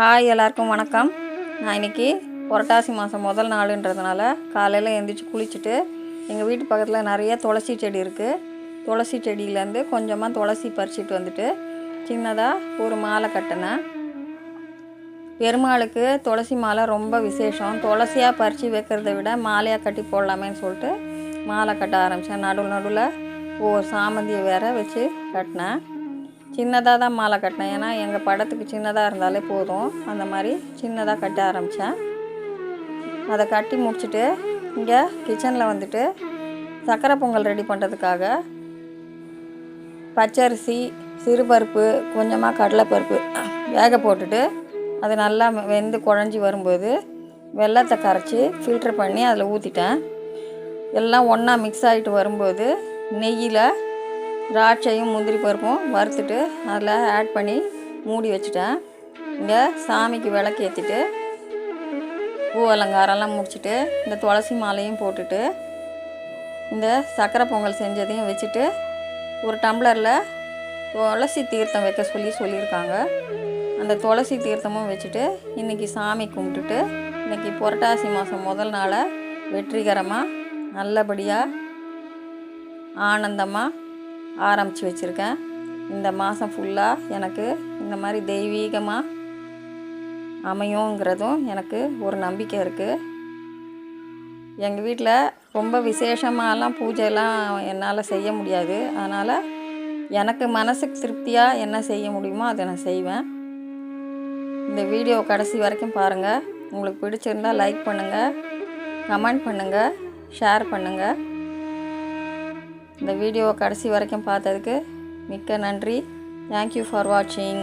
Hi எல்லாருக்கும் வணக்கம். நான் இன்னைக்கு புரட்டாசி மாதம் முதல் நாளுன்றதுனால காலையில் எழுந்திரிச்சு குளிச்சுட்டு எங்கள் வீட்டு பக்கத்தில் நிறைய துளசி செடி இருக்குது துளசி செடியிலேருந்து கொஞ்சமாக துளசி பறிச்சிட்டு வந்துட்டு சின்னதாக ஒரு மாலை கட்டினேன். பெருமாளுக்கு துளசி மாலை ரொம்ப விசேஷம். துளசியாக பறித்து வைக்கிறத விட மாலையாக கட்டி போடலாமேன்னு சொல்லிட்டு மாலை கட்ட ஆரம்பித்தேன் நடுவில் நடுவில் ஒவ்வொரு சாமந்தியை வேற வச்சு கட்டினேன். சின்னதாக தான் மாலை கட்டினேன். ஏன்னா எங்கள் படத்துக்கு சின்னதாக இருந்தாலே போதும். அந்த மாதிரி சின்னதாக கட்ட ஆரம்பித்தேன் அதை கட்டி முடிச்சுட்டு இங்கே கிச்சனில் வந்துட்டு சக்கரை பொங்கல் ரெடி பண்ணுறதுக்காக பச்சரிசி சிறுபருப்பு கொஞ்சமாக கடலைப்பருப்பு வேக போட்டுட்டு அது நல்லா வெந்து குழஞ்சி வரும்போது வெள்ளத்தை கரைச்சி ஃபில்ட்ரு பண்ணி அதில் ஊற்றிட்டேன் எல்லாம் ஒன்றா மிக்ஸ் ஆகிட்டு வரும்போது நெய்யில் திராட்சையும் முந்திரி பருப்பும் வறுத்துட்டு அதில் ஆட் பண்ணி மூடி வச்சுட்டேன். இங்கே சாமிக்கு விளக்கு ஏற்றிட்டு பூ அலங்காரம்லாம் முடிச்சுட்டு இந்த துளசி மாலையும் போட்டுட்டு இந்த சக்கரை பொங்கல் செஞ்சதையும் வச்சுட்டு ஒரு டம்ளரில் துளசி தீர்த்தம் வைக்க சொல்லி சொல்லியிருக்காங்க. அந்த துளசி தீர்த்தமும் வச்சுட்டு இன்றைக்கி சாமி கும்பிட்டுட்டு இன்றைக்கி புரட்டாசி மாதம் முதல் நாளை வெற்றிகரமாக நல்லபடியாக ஆனந்தமாக ஆரம்பித்து வச்சுருக்கேன். இந்த மாதம் ஃபுல்லாக எனக்கு இந்த மாதிரி தெய்வீகமாக அமையுங்கிறதும் எனக்கு ஒரு நம்பிக்கை இருக்குது எங்கள் வீட்டில் ரொம்ப விசேஷமாலாம் பூஜைலாம் என்னால் செய்ய முடியாது. அதனால் எனக்கு மனசுக்கு திருப்தியாக என்ன செய்ய முடியுமோ அதை நான் செய்வேன். இந்த வீடியோ கடைசி வரைக்கும் பாருங்கள் உங்களுக்கு பிடிச்சிருந்தா லைக் பண்ணுங்கள் கமெண்ட் பண்ணுங்கள் ஷேர் பண்ணுங்கள் இந்த வீடியோவை கடைசி வரைக்கும் பார்த்ததுக்கு மிக்க நன்றி. தேங்க்யூ ஃபார் வாட்சிங்